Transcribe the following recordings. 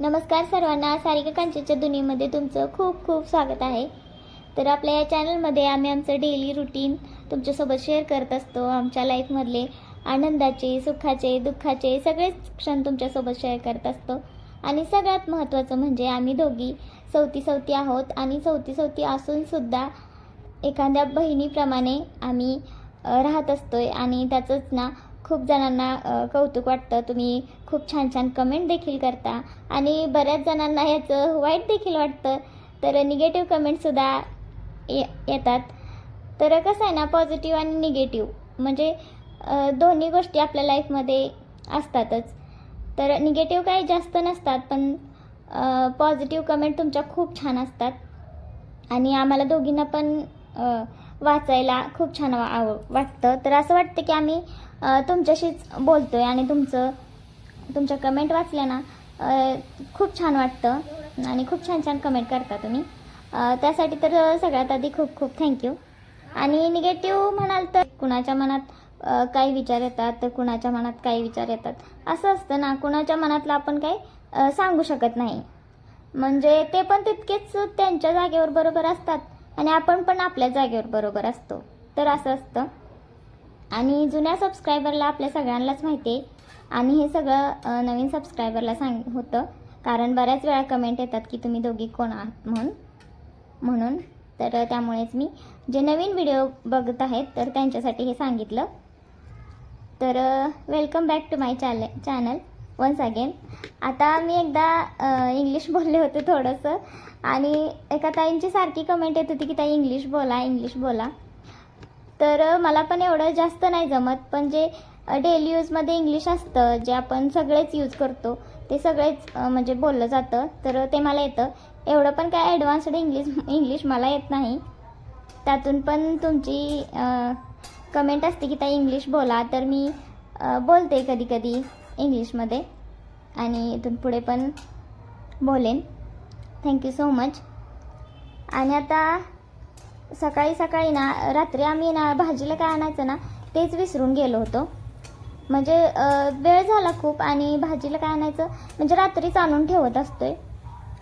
नमस्कार सर्वांना सारिका कांचेच्या दुनियेमध्ये तुमचं खूप खूप स्वागत आहे. तर आपल्या या चॅनलमध्ये आम्ही आमचं डेली रुटीन तुमच्यासोबत शेअर करत असतो आमच्या लाईफमधले आनंदाचे सुखाचे दुःखाचे सगळेच क्षण तुमच्यासोबत शेअर करत असतो. आणि सगळ्यात महत्त्वाचं म्हणजे आम्ही दोघी सवती सवती आहोत आणि सवती सवती असूनसुद्धा एखाद्या बहिणीप्रमाणे आम्ही राहत राहत असतोय. आणि त्याचंच ना खूप जणांना कौतुक वाटतं. तुम्ही खूप छान छान कमेंट देखील करता. आणि बऱ्याच जणांना याचं वाईट देखील वाटतं. तर निगेटिव्ह कमेंटसुद्धा ये येतात. तर कसं आहे ना पॉझिटिव्ह आणि निगेटिव्ह म्हणजे दोन्ही गोष्टी आपल्या लाईफमध्ये असतातच. तर निगेटिव्ह काही जास्त नसतात पण पॉझिटिव्ह कमेंट तुमच्या खूप छान असतात. आणि आम्हाला दोघींना पण वाचायला खूप छान आव वाटतं. तर असं वाटतं की आम्ही तुमच्याशीच बोलतो आहे आणि तुमचं तुमच्या कमेंट वाचल्या ना खूप छान वाटतं आणि खूप छान छान कमेंट करता तुम्ही. त्यासाठी तर सगळ्यात आधी खूप खूप थँक्यू आणि निगेटिव्ह म्हणाल तर कुणाच्या मनात काही विचार येतात तर कुणाच्या मनात काही विचार येतात. असं असतं ना कुणाच्या मनातलं आपण काही सांगू शकत नाही. म्हणजे ते पण तितकेच त्यांच्या जागेवर बरोबर असतात. आणि आपण पण आपल्या जागेवर बरोबर असतो. तर असं असतं. आणि जुन्या सबस्क्रायबरला आपल्या सगळ्यांनाच माहिती आहे. आणि हे सगळं नवीन सबस्क्रायबरला सांग होतं. कारण बऱ्याच वेळा कमेंट येतात की तुम्ही दोघी कोण आहात म्हणून. म्हणून. तर त्यामुळेच मी जे नवीन व्हिडिओ बघत आहेत तर त्यांच्यासाठी हे सांगितलं. तर वेलकम बॅक टू माय चॅल चॅनल वन्स अगेन आता मी एकदा इंग्लिश बोलले होते थोडंसं. आणि एका ताईंची सारखी कमेंट येत होती की ताई इंग्लिश बोला इंग्लिश बोला. तर मला पण एवढं जास्त नाही जमत. पण जे डेली यूजमध्ये इंग्लिश असतं जे आपण सगळेच यूज करतो ते सगळेच म्हणजे बोललं जातं. तर ते मला येतं. एवढं पण काय ॲडव्हान्स्ड इंग्लिश इंग्लिश मला येत नाही. त्यातून पण तुमची कमेंट असते की ताई इंग्लिश बोला. तर मी बोलते कधी कधी इंग्लिशमध्ये. आणि इथून पुढे पण बोलेन. थँक्यू सो मच आणि आता सकाळी सकाळी ना रात्री आम्ही ना भाजीला काय आणायचं ना तेच विसरून गेलो होतो. म्हणजे वेळ झाला खूप आणि भाजीला काय आणायचं म्हणजे रात्रीच आणून ठेवत असतो आहे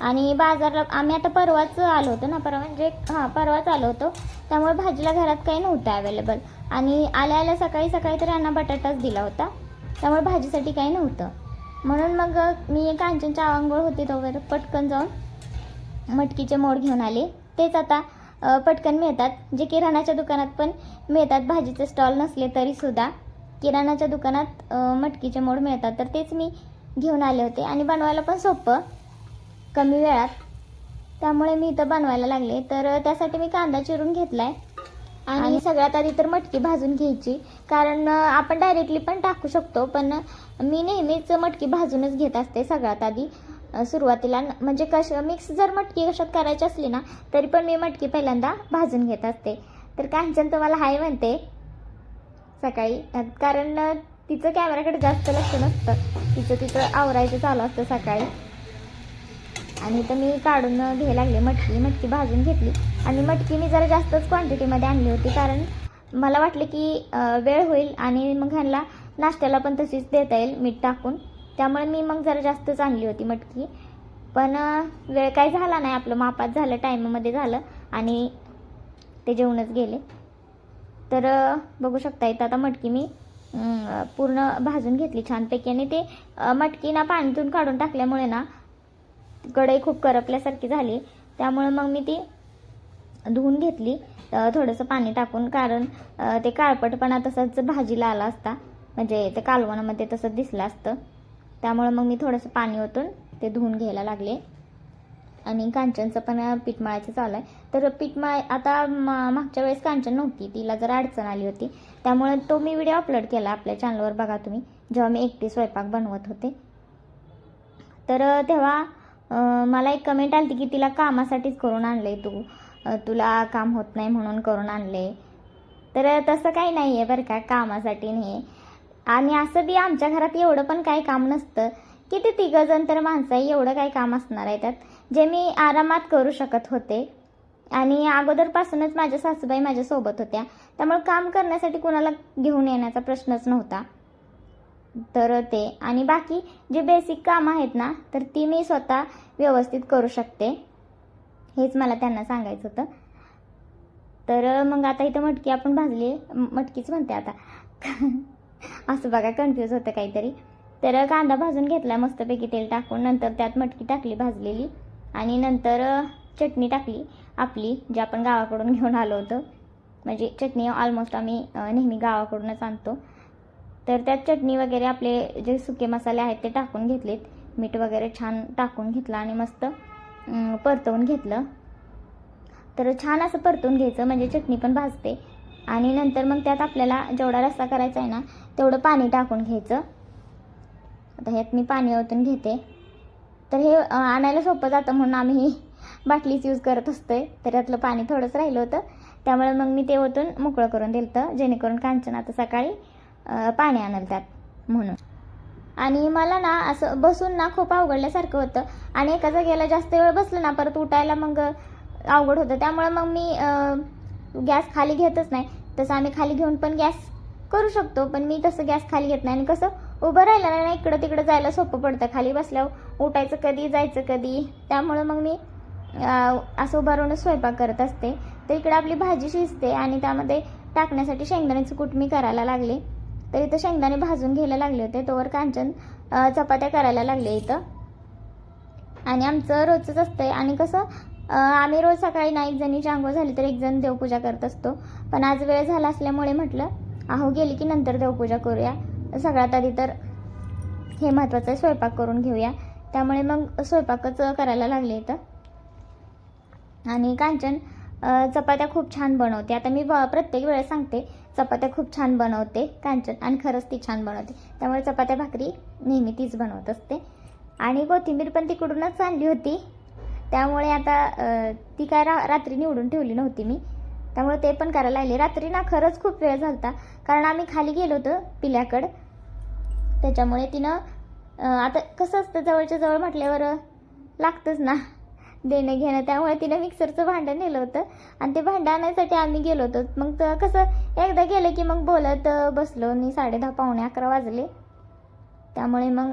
आणि बाजारला आम्ही आता परवाच आलो होतो ना परवा म्हणजे हां परवाच आलो होतो. त्यामुळे भाजीला घरात काही नव्हतं अवेलेबल आणि आल्या आल्या सकाळी सकाळी तर यांना बटाटाच दिला होता. त्यामुळे भाजीसाठी काही नव्हतं. म्हणून मग मी कांचनच्या आंघोळ होते तोवर पटकन जाऊन मटकीचे मोड घेऊन आले. तेच आता पटकन मिळतात. जे किराणाच्या दुकानात पण मिळतात भाजीचे स्टॉल नसले तरीसुद्धा किराणाच्या दुकानात मटकीचे मोड मिळतात. तर तेच मी घेऊन आले होते. आणि बनवायला पण सोपं. कमी वेळात. त्यामुळे मी इथं बनवायला लागले. तर त्यासाठी मी कांदा चिरून घेतला आहे आणि सगळ्यात आधी तर मटकी भाजून घ्यायची. कारण आपण डायरेक्टली पण टाकू शकतो पण मी नेहमीच मटकी भाजूनच घेत असते सगळ्यात आधी. सुरुवातीला म्हणजे कश मिक्स जर मटकी कशात करायची असली ना तरी पण मी मटकी पहिल्यांदा भाजून घेत असते. तर कांचन तुम्हाला हाय म्हणते सकाळी. कारण तिचं कॅमेराकडे जास्त लक्ष नसतं. तिचं तिचं आवरायचं चालू असतं सकाळी. आणि तर मी काढून घ्यायला लागले मटकी. मटकी भाजून घेतली. आणि मटकी मी जरा जास्तच क्वांटिटीमध्ये आणली होती कारण मला वाटले की वेळ होईल आणि मग ह्यांना नाश्त्याला पण तशीच देता येईल मीठ टाकून. त्यामुळे मी मग जरा जास्तच आणली होती मटकी. पण वेळ काय झाला नाही आपलं मापात झालं टाईममध्ये झालं आणि ते जेवणच गेले. तर बघू शकता इथं आता मटकी मी पूर्ण भाजून घेतली छानपैकी. आणि ते मटकीना मटकी ना पाण्यातून काढून टाकल्यामुळे ना कढई खूप करपल्यासारखी झाली. त्यामुळे मग मी ती धुवून घेतली. थोडंसं पाणी टाकून कारण ते काळपटपणा तसंच भाजीला आला असता. म्हणजे ते कालवणामध्ये तसं दिसलं असतं. त्यामुळं मग मी थोडंसं पाणी ओतून ते धुवून घ्यायला लागले. आणि कांचनचं पण पीठ मळायचं चालू आहे. तर पीठ मळ आता मा- मागच्या वेळेस कांचन नव्हती. तिला जर अडचण आली होती. त्यामुळे तो मी व्हिडिओ अपलोड केला आपल्या चॅनलवर बघा तुम्ही. जेव्हा मी एकटी स्वयंपाक बनवत होते. तर तेव्हा मला एक कमेंट आली की तिला कामासाठीच करून आणलं आहे तू. तुला काम होत नाही म्हणून करून आणले. तर तसं काही नाही आहे बरं का कामासाठी नाही आणि असं बी आमच्या घरात एवढं पण काही काम नसतं. किती तिघं जण तर माणसं आहे एवढं काही काम असणार आहे त्यात जे मी आरामात करू शकत होते. आणि अगोदरपासूनच माझ्या सासूबाई माझ्यासोबत होत्या. त्यामुळे काम करण्यासाठी कुणाला घेऊन येण्याचा प्रश्नच नव्हता. तर ते. आणि बाकी जे बेसिक कामं आहेत ना तर ती मी स्वतः व्यवस्थित करू शकते. हेच मला त्यांना सांगायचं होतं. तर मग आता इथं मटकी आपण भाजली. मटकीच म्हणते आता. असं बघा कन्फ्यूज होतं काहीतरी. तर कांदा भाजून घेतला मस्तपैकी तेल टाकून. नंतर त्यात मटकी टाकली भाजलेली. आणि नंतर चटणी टाकली आपली जी आपण गावाकडून घेऊन आलो होतो. म्हणजे चटणी ऑलमोस्ट आम्ही नेहमी गावाकडूनच आणतो. तर त्यात चटणी वगैरे आपले जे सुके मसाले आहेत ते टाकून घेतलेत. मीठ वगैरे छान टाकून घेतलं आणि मस्त परतवून घेतलं. तर छान असं परतून घ्यायचं म्हणजे चटणी पण भाजते. आणि नंतर मग त्यात आपल्याला जेवढा रस्सा करायचा आहे ना तेवढं पाणी टाकून घ्यायचं. आता ह्यात मी पाणी ओतून घेते. तर हे आणायला सोपं जातं म्हणून आम्ही ही बाटलीच यूज करत असतोय. तर यातलं पाणी थोडंच राहिलं होतं. त्यामुळे मग मी ते ओतून मोकळं करून दिलं होतं जेणेकरून कांचन आता सकाळी पाणी आणलं त्यात म्हणून. आणि मला ना असं बसून ना खूप अवघडल्यासारखं होतं. आणि एका जागेला जास्त वेळ बसलं ना परत उठायला मग अवघड होतं. त्यामुळे मग मी गॅस खाली घेतच नाही. तसं आम्ही खाली घेऊन पण गॅस करू शकतो पण मी तसं गॅस खाली घेत नाही. आणि कसं उभं राहिलं ना इकडं तिकडं जायला सोपं पडतं. खाली बसल्यावर उठायचं कधी जायचं कधी. त्यामुळं मग मी असं उभं राहूनच स्वयंपाक करत असते. तर इकडे आपली भाजी शिजते आणि त्यामध्ये टाकण्यासाठी शेंगदाण्याचं कूट मी करायला लागले. तर इथं शेंगदाणे भाजून घ्यायला लागले होते. तोवर कांचन चपात्या करायला लागले इथं. आणि आमचं रोजच असतंय. आणि कसं आम्ही रोज सकाळी ना एक जणीची झाली तर एक जण देवपूजा करत असतो. पण आज वेळ झाला असल्यामुळे म्हटलं आहो गेली की नंतर देवपूजा करूया. सगळ्यात आधी तर हे महत्त्वाचं आहे स्वयंपाक करून घेऊया. त्यामुळे मग स्वयंपाकच करायला लागले इथं. आणि कांचन चपात्या खूप छान बनवते. आता मी प्रत्येक वेळेस सांगते चपात्या खूप छान बनवते कांचन आणि खरंच ती छान बनवते. त्यामुळे चपात्या भाकरी नेहमी तीच बनवत असते. आणि कोथिंबीर पण तिकडूनच आणली होती. त्यामुळे आता ती काय रा रात्री निवडून ठेवली नव्हती मी. त्यामुळे ते पण करायला लागले. रात्री ना खरंच खूप वेळ झालता. कारण आम्ही खाली गेलो होतो पिल्याकडं. त्याच्यामुळे तिनं आता कसं असतं जवळच्या जवळ म्हटल्यावर लागतंच ना. देणं घेणं त्यामुळे तिनं मिक्सरचं भांडं नेलं होतं. आणि ते भांडं आणायसाठी आम्ही गेलो होतो. मग तर कसं एकदा गेलं की मग बोलत बसलो. आणि साडे दहा पावणे अकरा वाजले. त्यामुळे मग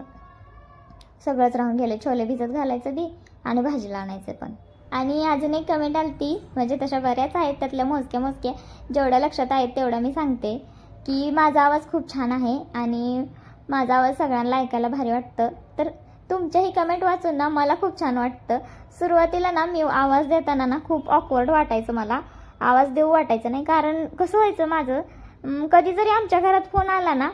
सगळंच राहून गेलं. छोले भिजत घालायचं ती आणि भाजीला आणायचं पण. आणि अजून एक कमेंट आलती. म्हणजे तशा बऱ्याच आहेत त्यातल्या मोजक्या मोजक्या. जेवढ्या लक्षात आहेत तेवढं मी सांगते. की माझा आवाज खूप छान आहे आणि माझा आवाज सगळ्यांना ऐकायला भारी वाटतं. तर तुमच्याही कमेंट वाचून ना मला खूप छान वाटतं. सुरुवातीला ना मी आवाज देताना ना खूप ऑकवर्ड वाटायचं मला. आवाज देऊ वाटायचं नाही. कारण कसं व्हायचं माझं कधी जरी आमच्या घरात फोन आला ना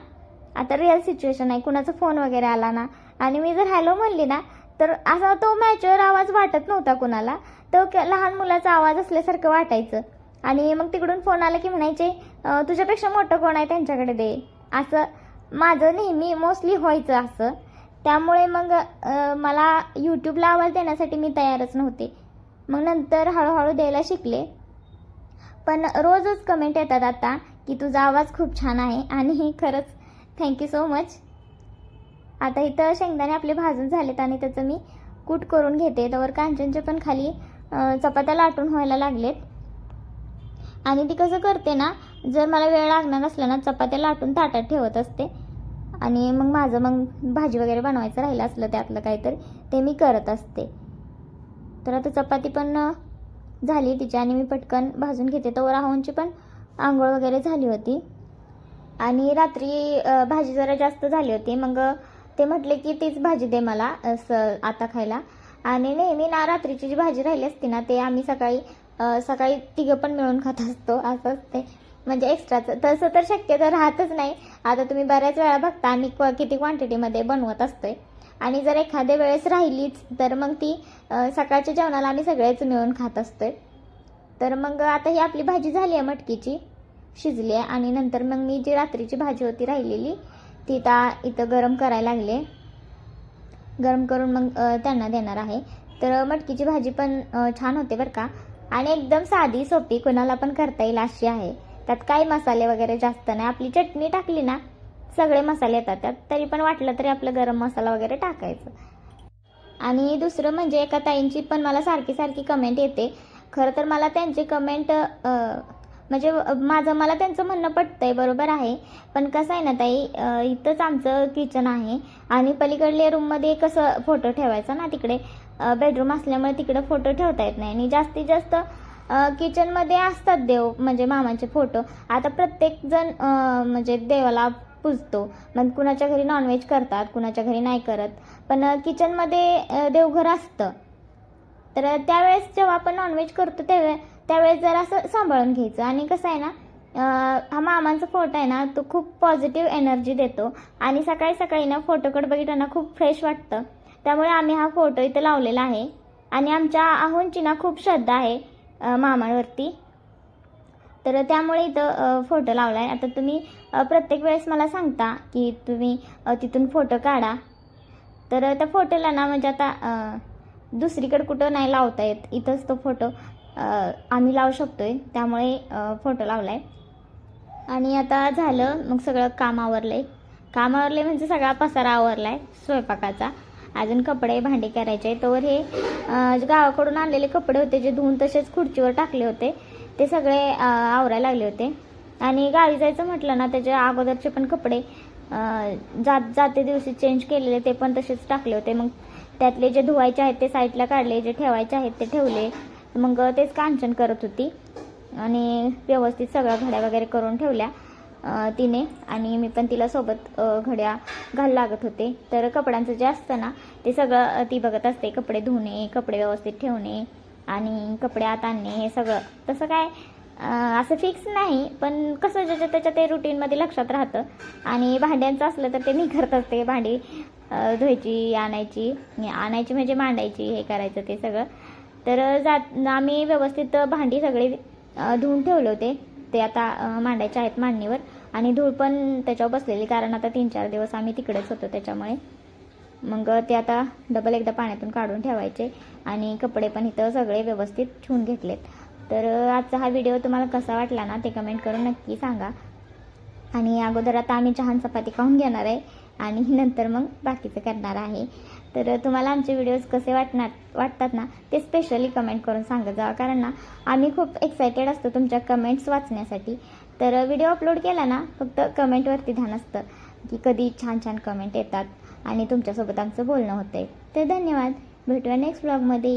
आता रिअल सिच्युएशन आहे. कुणाचा फोन वगैरे आला ना. आणि मी जर हॅलो म्हणली ना तर असा तो मॅच्युअर आवाज वाटत नव्हता कुणाला. तो लहान मुलाचा आवाज असल्यासारखं वाटायचं. आणि मग तिकडून फोन आला की म्हणायचे तुझ्यापेक्षा मोठं कोण आहे त्यांच्याकडे दे? असं माझं नेहमी मोस्टली व्हायचं असं. त्यामुळे मग मला यूट्यूबला आवाज देण्यासाठी मी तयारच नव्हते. मग नंतर हळूहळू द्यायला शिकले. पण रोजच कमेंट येतात आता की तुझा आवाज खूप छान आहे आणि खरंच थँक्यू सो मच आता इथं शेंगदाणे आपले भाजून झालेत आणि त्याचं मी कूट करून घेते. त्यावर कांचनचे पण खाली चपात्या लाटून व्हायला लागलेत. आणि ती कसं करते ना जर मला वेळ लागणार असला ना चपात्या लाटून ताटात ठेवत असते. आणि मग माझं मग भाजी वगैरे बनवायचं राहिलं असलं त्यातलं काहीतरी ते मी करत असते. तर आता चपाती पण झाली तिची आणि मी पटकन भाजून घेते. तर राहूनची पण आंघोळ वगैरे झाली होती. आणि रात्री भाजी जरा जास्त झाली होती. मग ते म्हटले की तीच भाजी दे मला असं आता खायला. आणि नेहमी ना रात्रीची जी भाजी राहिली असते ना ते आम्ही सकाळी सकाळी तिघं पण मिळून खात असतो. असं असते. म्हणजे एक्स्ट्राचं तसं तर शक्यतो राहतच नाही. आता तुम्ही बऱ्याच वेळा बघता आम्ही क्व- किती क्वांटिटीमध्ये बनवत असतोय. आणि जर एखाद्या वेळेस राहिलीच तर मग ती सकाळच्या जेवणाला आम्ही सगळेच मिळून खात असतोय. तर मग आता ही आपली भाजी झाली आहे मटकीची शिजली आहे. आणि नंतर मग मी जी रात्रीची भाजी होती राहिलेली ती आता इथं गरम करायला लागले गरम करून मग त्यांना देणार आहे. तर मटकीची भाजी पण छान होते बरं का. आणि एकदम साधी सोपी कोणाला पण करता येईल अशी आहे. त्यात काही मसाले वगैरे जास्त नाही. आपली चटणी टाकली ना सगळे मसाले येतात त्यात. तरी पण वाटलं तरी आपलं गरम मसाला वगैरे टाकायचं. आणि दुसरं म्हणजे एका ताईंची पण मला सारखी सारखी कमेंट येते. खरं तर मला त्यांची कमेंट म्हणजे माझं मला त्यांचं म्हणणं पटतंय बरोबर आहे. पण कसं आहे ना ताई इथंच आमचं किचन आहे. आणि पलीकडल्या रूममध्ये कसं फोटो ठेवायचा ना तिकडे. बेडरूम असल्यामुळे तिकडे फोटो ठेवता येत नाही. आणि जास्तीत जास्त किचनमध्ये असतात देव म्हणजे मामाचे फोटो आता प्रत्येक जण म्हणजे देवाला पूजतो. मग कुणाच्या घरी नॉनव्हेज करतात कुणाच्या घरी नाही करत. पण किचनमध्ये देवघर असतं. तर त्यावेळेस जेव्हा आपण नॉनव्हेज करतो त्यावेळे त्यावेळेस जरा असं सांभाळून घ्यायचं. आणि कसं आहे ना हा मामांचा फोटो आहे ना तो खूप पॉझिटिव्ह एनर्जी देतो. आणि सकाळी सकाळी ना फोटोकडे बघितलं खूप फ्रेश वाटतं. त्यामुळे आम्ही हा फोटो इथं लावलेला आहे. आणि आमच्या आहोंची ना खूप श्रद्धा आहे. मामांवरती. तर त्यामुळे इथं फोटो लावला आहे आता तुम्ही प्रत्येक वेळेस मला सांगता की तुम्ही तिथून फोटो काढा. तर त्या फोटोला ना म्हणजे आता दुसरीकडे कुठं नाही लावता येत. इथंच तो फोटो आम्ही लावू शकतो आहे त्यामुळे फोटो लावला आहे आणि आता झालं मग सगळं काम आवरलं आहे काम आवरले म्हणजे सगळा पसारा आवरला आहे स्वयंपाकाचा. अजून कपडे भांडे करायचे तोवर हे गावाकडून आणलेले कपडे होते जे धुवून तसेच खुर्चीवर टाकले होते ते सगळे आवरायला लागले होते. आणि गावी जायचं म्हटलं ना त्याच्या अगोदरचे पण कपडे जात जाते दिवशी चेंज केलेले ते पण तसेच टाकले होते. मग त्यातले जे धुवायचे आहेत ते साईडला काढले जे ठेवायचे आहेत ते ठेवले. मग तेच कांचन करत होती. आणि व्यवस्थित सगळ्या घड्या वगैरे करून ठेवल्या. तिने आणि मी पण तिला सोबत घड्या घाल लागत होते. तर कपड्यांचं जे असतं ना ते सगळं ती बघत असते. कपडे धुणे कपडे व्यवस्थित ठेवणे आणि कपडे आत आणणे हे सगळं. तसं काय असं फिक्स नाही पण कसं ज्याच्या त्याच्या ते रुटीनमध्ये लक्षात राहतं. आणि भांड्यांचं असलं तर ते मी करत असते भांडी धुवायची आणायची आणायची म्हणजे मांडायची हे करायचं ते सगळं. तर जात आम्ही व्यवस्थित भांडी सगळी धुवून ठेवले होते. ते आता मांडायचे आहेत मांडणीवर. आणि धूळ पण त्याच्यावर बसलेली कारण आता तीन चार दिवस आम्ही तिकडेच होतो त्याच्यामुळे. मग ते आता डबल एकदा पाण्यातून काढून ठेवायचे आणि कपडे पण इथं सगळे व्यवस्थित ठेवून घेतलेत. तर आजचा हा व्हिडिओ तुम्हाला कसा वाटला ना ते कमेंट करून नक्की सांगा. आणि अगोदर आता आम्ही चहान चपाती खाऊन घेणार आहे आणि नंतर मग बाकीचं करणार आहे. तर तुम्हाला आमचे व्हिडिओज कसे वाटणार वाटतात ना ते स्पेशली कमेंट करून सांगत जावा कारण ना आम्ही खूप एक्सायटेड असतो तुमच्या कमेंट्स वाचण्यासाठी. तर व्हिडिओ अपलोड केला ना फक्त कमेंटवरती ध्यान असतं की कधी छान छान कमेंट येतात आणि तुमच्यासोबत आमचं बोलणं होतं आहे तर धन्यवाद. भेटूया नेक्स्ट ब्लॉगमध्ये